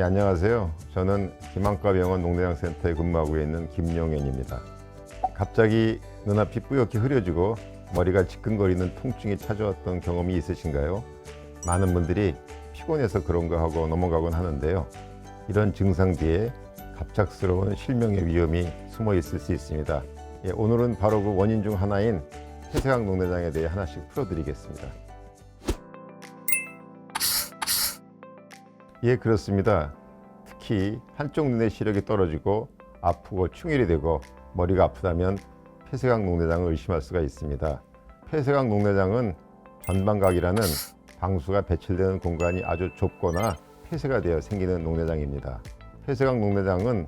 예, 안녕하세요. 저는 김한과병원 농내장센터에 근무하고 있는 김용현입니다. 갑자기 눈앞이 뿌옇게 흐려지고 머리가 지끈거리는 통증이 찾아왔던 경험이 있으신가요? 많은 분들이 피곤해서 그런가 하고 넘어가곤 하는데요. 이런 증상 뒤에 갑작스러운 실명의 위험이 숨어 있을 수 있습니다. 예, 오늘은 바로 그 원인 중 하나인 폐쇄각 농내장에 대해 하나씩 풀어드리겠습니다. 예, 그렇습니다. 특히 한쪽 눈의 시력이 떨어지고 아프고 충혈이 되고 머리가 아프다면 폐쇄각 농내장을 의심할 수가 있습니다. 폐쇄각 농내장은 전방각이라는 방수가 배출되는 공간이 아주 좁거나 폐쇄가 되어 생기는 농내장입니다. 폐쇄각 농내장은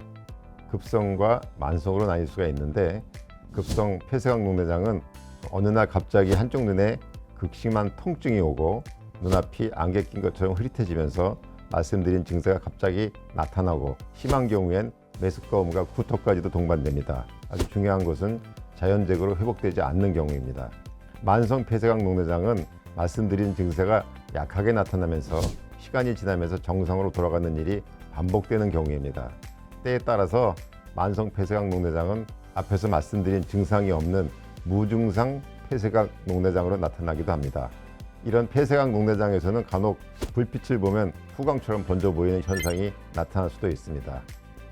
급성과 만성으로 나뉠 수가 있는데 급성 폐쇄각 농내장은 어느 날 갑자기 한쪽 눈에 극심한 통증이 오고 눈앞이 안개 낀 것처럼 흐릿해지면서 말씀드린 증세가 갑자기 나타나고 심한 경우엔 메스꺼움과 구토까지도 동반됩니다. 아주 중요한 것은 자연적으로 회복되지 않는 경우입니다. 만성 폐쇄각 농내장은 말씀드린 증세가 약하게 나타나면서 시간이 지나면서 정상으로 돌아가는 일이 반복되는 경우입니다. 때에 따라서 만성 폐쇄각 농내장은 앞에서 말씀드린 증상이 없는 무증상 폐쇄각 농내장으로 나타나기도 합니다. 이런 폐쇄각 농내장에서는 간혹 불빛을 보면 후광처럼 번져 보이는 현상이 나타날 수도 있습니다.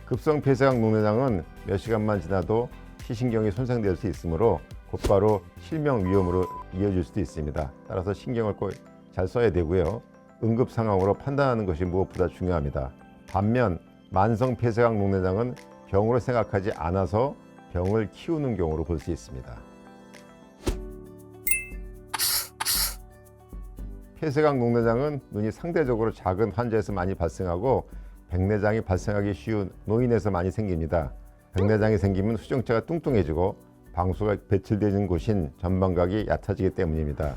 급성 폐쇄각 농내장은 몇 시간만 지나도 시신경이 손상될 수 있으므로 곧바로 실명 위험으로 이어질 수도 있습니다. 따라서 신경을 꼭 잘 써야 되고요. 응급 상황으로 판단하는 것이 무엇보다 중요합니다. 반면 만성 폐쇄각 농내장은 병으로 생각하지 않아서 병을 키우는 경우로 볼 수 있습니다. 폐쇄각 농내장은 눈이 상대적으로 작은 환자에서 많이 발생하고 백내장이 발생하기 쉬운 노인에서 많이 생깁니다. 백내장이 생기면 수정체가 뚱뚱해지고 방수가 배출되는 곳인 전방각이 얕아지기 때문입니다.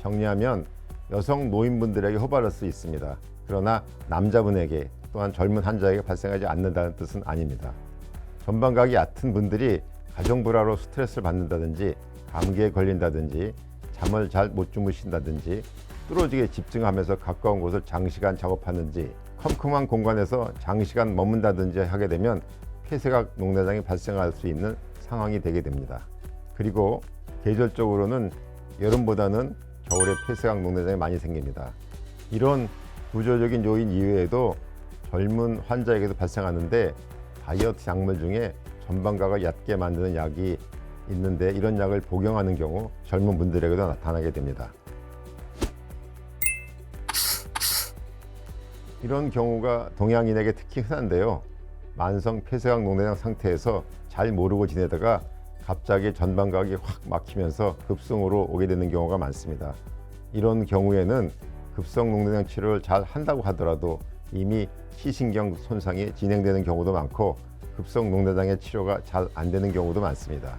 정리하면 여성 노인분들에게 호발할 수 있습니다. 그러나 남자분에게 또한 젊은 환자에게 발생하지 않는다는 뜻은 아닙니다. 전방각이 얕은 분들이 가정불화로 스트레스를 받는다든지 감기에 걸린다든지 잠을 잘 못 주무신다든지 뚫어지게 집중하면서 가까운 곳을 장시간 작업하는지 컴컴한 공간에서 장시간 머문다든지 하게 되면 폐쇄각 농내장이 발생할 수 있는 상황이 되게 됩니다. 그리고 계절적으로는 여름보다는 겨울에 폐쇄각 농내장이 많이 생깁니다. 이런 구조적인 요인 이외에도 젊은 환자에게도 발생하는데 다이어트 약물 중에 전방각을 얕게 만드는 약이 있는데 이런 약을 복용하는 경우 젊은 분들에게도 나타나게 됩니다. 이런 경우가 동양인에게 특히 흔한데요. 만성 폐쇄각 농내장 상태에서 잘 모르고 지내다가 갑자기 전방각이 확 막히면서 급성으로 오게 되는 경우가 많습니다. 이런 경우에는 급성 농내장 치료를 잘 한다고 하더라도 이미 시신경 손상이 진행되는 경우도 많고 급성 농내장의 치료가 잘 안 되는 경우도 많습니다.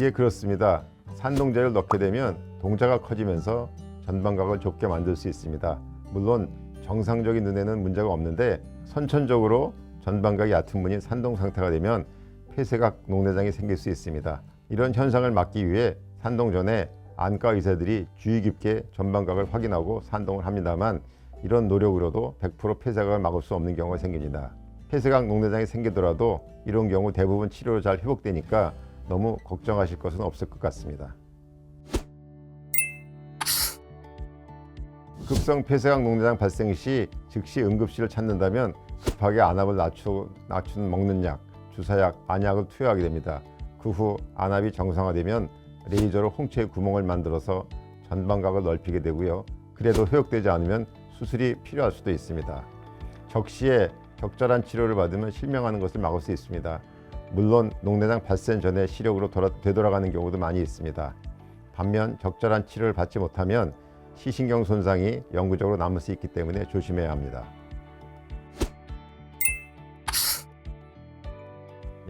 예, 그렇습니다. 산동제를 넣게 되면 동자가 커지면서 전방각을 좁게 만들 수 있습니다. 물론 정상적인 눈에는 문제가 없는데 선천적으로 전방각이 얕은 분이 산동 상태가 되면 폐쇄각 농내장이 생길 수 있습니다. 이런 현상을 막기 위해 산동 전에 안과 의사들이 주의 깊게 전방각을 확인하고 산동을 합니다만 이런 노력으로도 100% 폐쇄각을 막을 수 없는 경우가 생깁니다. 폐쇄각 농내장이 생기더라도 이런 경우 대부분 치료로 잘 회복되니까 너무 걱정하실 것은 없을 것 같습니다. 급성 폐쇄각 농내장 발생 시 즉시 응급실을 찾는다면 급하게 안압을 낮추, 낮추는 먹는 약, 주사약, 안약을 투여하게 됩니다. 그 후 안압이 정상화되면 레이저로 홍채의 구멍을 만들어서 전방각을 넓히게 되고요. 그래도 회복되지 않으면 수술이 필요할 수도 있습니다. 적시에 적절한 치료를 받으면 실명하는 것을 막을 수 있습니다. 물론 농내장 발생 전에 시력으로 돌아, 되돌아가는 경우도 많이 있습니다. 반면 적절한 치료를 받지 못하면 시신경 손상이 영구적으로 남을 수 있기 때문에 조심해야 합니다.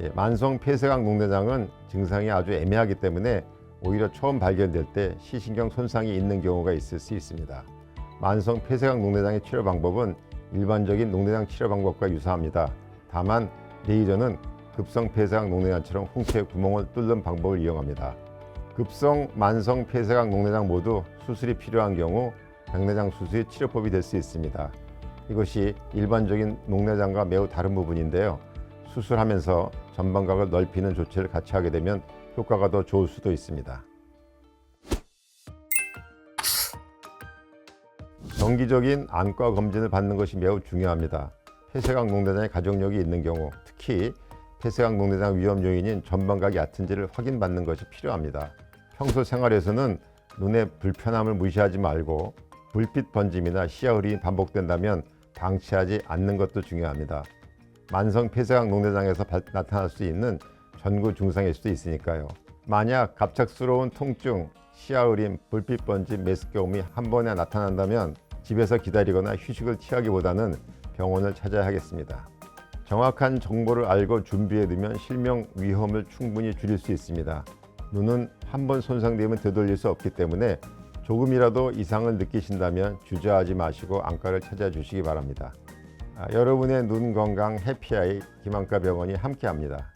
예, 만성 폐쇄각 농내장은 증상이 아주 애매하기 때문에 오히려 처음 발견될 때 시신경 손상이 있는 경우가 있을 수 있습니다. 만성 폐쇄각 농내장의 치료 방법은 일반적인 농내장 치료 방법과 유사합니다. 다만 레이저는 급성 폐쇄각 농내장처럼 홍채 구멍을 뚫는 방법을 이용합니다. 급성, 만성 폐쇄각 농내장 모두 수술이 필요한 경우 백내장 수술의 치료법이 될 수 있습니다. 이것이 일반적인 녹내장과 매우 다른 부분인데요. 수술하면서 전방각을 넓히는 조치를 같이 하게 되면 효과가 더 좋을 수도 있습니다. 정기적인 안과 검진을 받는 것이 매우 중요합니다. 폐쇄각 녹내장의 가족력이 있는 경우, 특히 폐쇄각 녹내장 위험 요인인 전방각이 얕은지를 확인받는 것이 필요합니다. 평소 생활에서는 눈의 불편함을 무시하지 말고 불빛 번짐이나 시야 흐림이 반복된다면 방치하지 않는 것도 중요합니다. 만성 폐쇄각 녹내장에서 발- 나타날 수 있는 전구 증상일 수도 있으니까요. 만약 갑작스러운 통증, 시야 흐림, 불빛 번짐, 메스꺼움이 한 번에 나타난다면 집에서 기다리거나 휴식을 취하기보다는 병원을 찾아야 하겠습니다. 정확한 정보를 알고 준비해 두면 실명 위험을 충분히 줄일 수 있습니다. 눈은 한 번 손상되면 되돌릴 수 없기 때문에 조금이라도 이상을 느끼신다면 주저하지 마시고 안과를 찾아주시기 바랍니다. 아, 여러분의 눈 건강 해피아이 김안과 병원이 함께합니다.